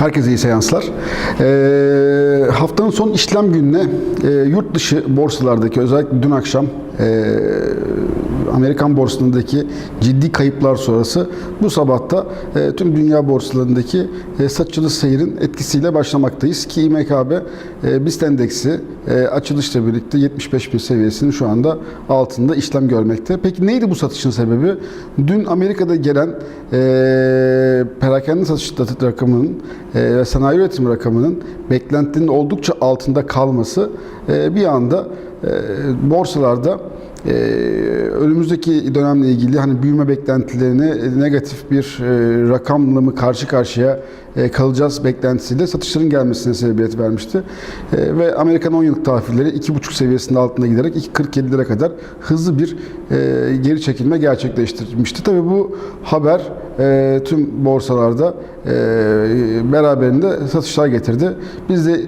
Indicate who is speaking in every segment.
Speaker 1: Herkese iyi seanslar. Ee, haftanın son işlem gününe e, yurt dışı borsalardaki özellikle dün akşam e, Amerikan borsalarındaki ciddi kayıplar sonrası bu sabahta e, tüm dünya borsalarındaki e, satıcılı seyirin etkisiyle başlamaktayız ki İMKB e, BIST endeksi e, açılışla birlikte 75 bin seviyesinin şu anda altında işlem görmekte. Peki neydi bu satışın sebebi? Dün Amerika'da gelen e, perakende satış rakamının e, ve sanayi üretim rakamının beklentinin oldukça altında kalması e, bir anda borsalarda e, önümüzdeki dönemle ilgili hani büyüme beklentilerini negatif bir e, rakamla mı karşı karşıya e, kalacağız beklentisiyle satışların gelmesine sebebiyet vermişti. E, ve Amerikan 10 yıllık tahvilleri 2,5 seviyesinde altında giderek 2.47'lere kadar hızlı bir e, geri çekilme gerçekleştirmişti. Tabii bu haber tüm borsalarda beraberinde satışlar getirdi. Biz de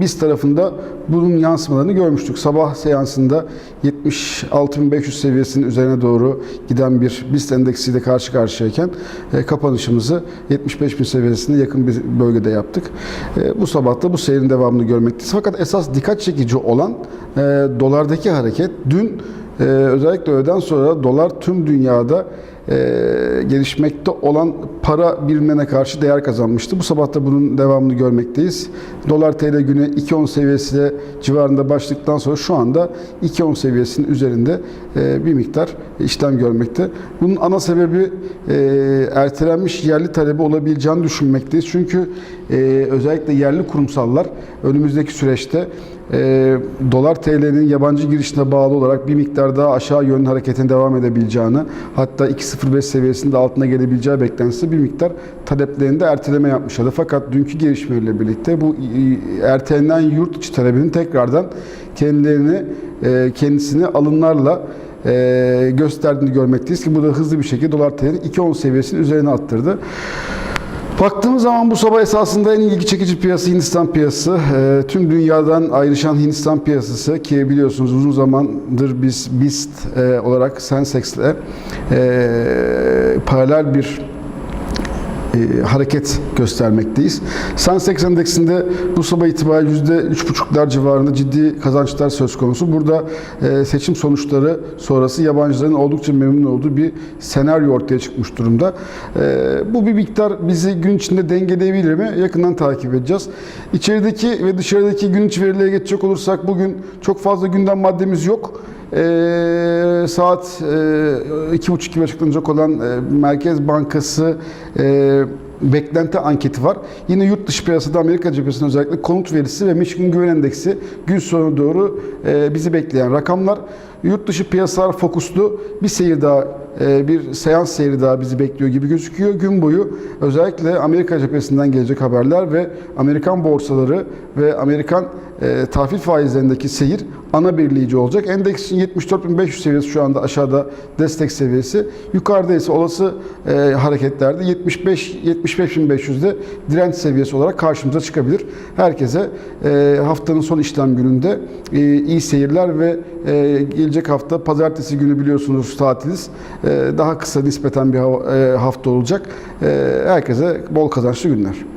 Speaker 1: biz tarafında bunun yansımalarını görmüştük. Sabah seansında 76.500 seviyesinin üzerine doğru giden bir BIST endeksiyle karşı karşıyayken e, kapanışımızı 75.000 seviyesine yakın bir bölgede yaptık. E, bu sabah da bu seyrin devamını görmekteyiz. Fakat esas dikkat çekici olan e, dolardaki hareket dün e, özellikle öğleden sonra dolar tüm dünyada e, gelişmekte olan para birimlerine karşı değer kazanmıştı. Bu sabah da bunun devamını görmekteyiz. Dolar TL günü 2.10 seviyesi civarında başladıktan sonra şu anda 2.10 seviyesinin üzerinde e, bir miktar işlem görmekte. Bunun ana sebebi e, ertelenmiş yerli talebi olabileceğini düşünmekteyiz. Çünkü e, özellikle yerli kurumsallar önümüzdeki süreçte e, dolar TL'nin yabancı girişine bağlı olarak bir miktar daha aşağı yönlü hareketin devam edebileceğini hatta 2.05 seviyesinde altına gelebileceği beklentisi bir miktar taleplerinde erteleme yapmışlardı. Fakat dünkü gelişmeyle birlikte bu ertelenen yurt içi talebinin tekrardan kendilerini e, kendisini alımlarla e, gösterdiğini görmekteyiz ki bu da hızlı bir şekilde dolar TL'nin 2.10 seviyesinin üzerine attırdı. Baktığımız zaman bu sabah esasında en ilgi çekici piyasa Hindistan piyasası. Ee, tüm dünyadan ayrışan Hindistan piyasası ki biliyorsunuz uzun zamandır biz BIST e, olarak Sensex'le e, paralel bir e, hareket göstermekteyiz. Sensex endeksinde bu sabah itibariyle %3,5'lar civarında ciddi kazançlar söz konusu. Burada e, seçim sonuçları sonrası yabancıların oldukça memnun olduğu bir senaryo ortaya çıkmış durumda. E, bu bir miktar bizi gün içinde dengeleyebilir mi? Yakından takip edeceğiz. İçerideki ve dışarıdaki gün içi verilere geçecek olursak bugün çok fazla gündem maddemiz yok. Ee, saat e, iki buçuk gibi açıklanacak olan e, Merkez Bankası e, beklenti anketi var. Yine yurt dışı piyasada Amerika cephesinde özellikle konut verisi ve Michigan Güven Endeksi gün sonuna doğru e, bizi bekleyen rakamlar. Yurt dışı piyasalar fokuslu bir seyir daha e, bir seans seyri daha bizi bekliyor gibi gözüküyor. Gün boyu özellikle Amerika cephesinden gelecek haberler ve Amerikan borsaları ve Amerikan e, tahvil faizlerindeki seyir ana belirleyici olacak. Endeksin 74.500 seviyesi şu anda aşağıda destek seviyesi. Yukarıda ise olası e, hareketlerde 75 75.500'de direnç seviyesi olarak karşımıza çıkabilir. Herkese e, haftanın son işlem gününde e, iyi seyirler ve e, gelecek hafta pazartesi günü biliyorsunuz tatiliz. E, daha kısa nispeten bir hava- e, hafta olacak. E, herkese bol kazançlı günler.